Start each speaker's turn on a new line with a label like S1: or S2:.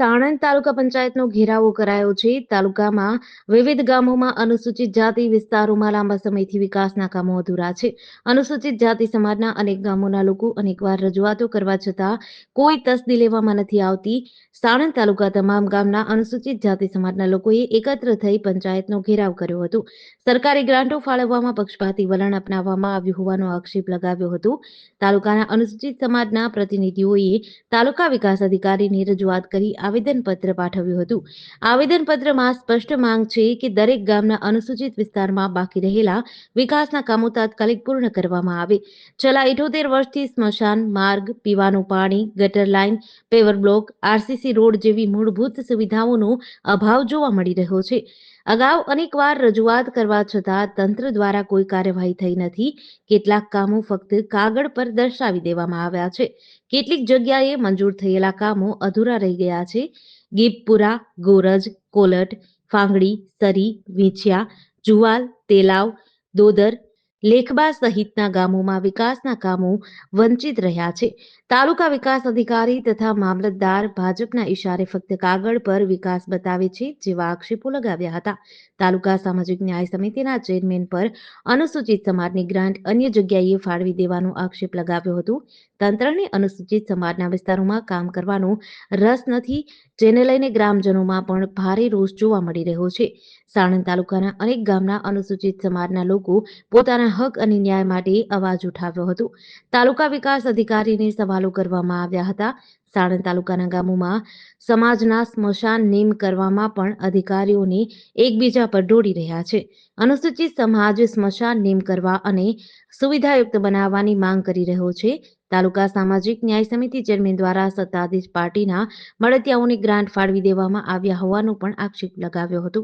S1: સાણંદ તાલુકા પંચાયતનો ઘેરાવો કરાયો છે. તાલુકામાં વિવિધ ગામોમાં અનુસૂચિત જાતિ વિસ્તારોમાં લાંબા સમયથી વિકાસના કામો અધૂરા છે. અનુસૂચિત જાતિ સમાજના અનેક ગામોના લોકો અનેકવાર રજૂઆતો કરવા છતાં કોઈ તસદી લેવામાં નથી આવતી. સાણંદ તાલુકા તમામ ગામના અનુસૂચિત જાતિ સમાજના લોકોએ એકત્ર થઈ પંચાયતનો ઘેરાવ કર્યો હતો. સરકારી ગ્રાન્ટો ફાળવવામાં પક્ષપાતી વલણ અપનાવવામાં આવ્યું હોવાનો આક્ષેપ લગાવ્યો હતો. તાલુકાના અનુસૂચિત સમાજના પ્રતિનિધિઓએ તાલુકા વિકાસ અધિકારીને રજૂઆત કરી આવેદનપત્ર પાઠવ્યું હતું. આવેદનપત્રમાં સ્પષ્ટ માંગ છે કે દરેક ગામના અનુસૂચિત વિસ્તારમાં બાકી રહેલા વિકાસના કામો તાત્કાલિક પૂર્ણ કરવામાં આવે. છેલ્લા ઇઠોતેર વર્ષથી સ્મશાન, માર્ગ, પીવાનું પાણી, ગટર line, paver block, RCC road જેવી મૂળભૂત સુવિધાઓનો અભાવ જોવા મળી રહ્યો છે. અગાઉ અનેકવાર રજૂઆત કરવા છતાં તંત્ર દ્વારા કોઈ કાર્યવાહી થઈ નથી. કેટલાક કામો ફક્ત કાગળ પર દર્શાવી દેવામાં આવ્યા છે. કેટલીક જગ્યાએ મંજૂર થયેલા કામો અધૂરા રહી ગયા છે. ગીપપુરા ગોરજ, કોલટ, ફાંગડી, સરી, વીંછિયા, જુવાલ, તેલાવ, દોદર લેખબા સહિતના ગામોમાં વિકાસના કામો વંચિત રહ્યા છે. તાલુકા વિકાસ અધિકારી તથા મામલતદાર ભાજપના ઇશારે ફક્ત કાગળ પર વિકાસ બતાવે છે જેવા આક્ષેપો લગાવ્યા હતા. તાલુકા સામાજિક ન્યાય સમિતિના ચેરમેન પર અનુસૂચિત સમાજની ગ્રાન્ટ અન્ય જગ્યાએ ફાળવી દેવાનો આક્ષેપ લગાવ્યો હતો. તંત્રને અનુસૂચિત સમાજના વિસ્તારોમાં કામ કરવાનો રસ નથી જેને લઈને ગ્રામજનોમાં પણ ભારે રોષ જોવા મળી રહ્યો છે. સાણંદ તાલુકાના અનેક ગામના અનુસૂચિત સમાજના લોકો પોતાના હક અને ન્યાય માટે અવાજ ઉઠાવ્યો હતો. તાલુકા વિકાસ અધિકારીને સવાલો કરવામાં આવ્યા હતા. સાણંદ તાલુકાના ગામોમાં સમાજના સ્મશાન નેમ કરવામાં પણ અધિકારીઓને એકબીજા પર દોડી રહ્યા છે. અનુસૂચિત સમાજ સ્મશાન નેમ કરવા અને સુવિધાયુક્ત બનાવવાની માંગ કરી રહ્યો છે. તાલુકા સામાજિક ન્યાય સમિતિ ચેરમેન દ્વારા સત્તાધીશ પાર્ટીના મળતિયાઓને ગ્રાન્ટ ફાળવી દેવામાં આવ્યા હોવાનો પણ આક્ષેપ લગાવ્યો હતો.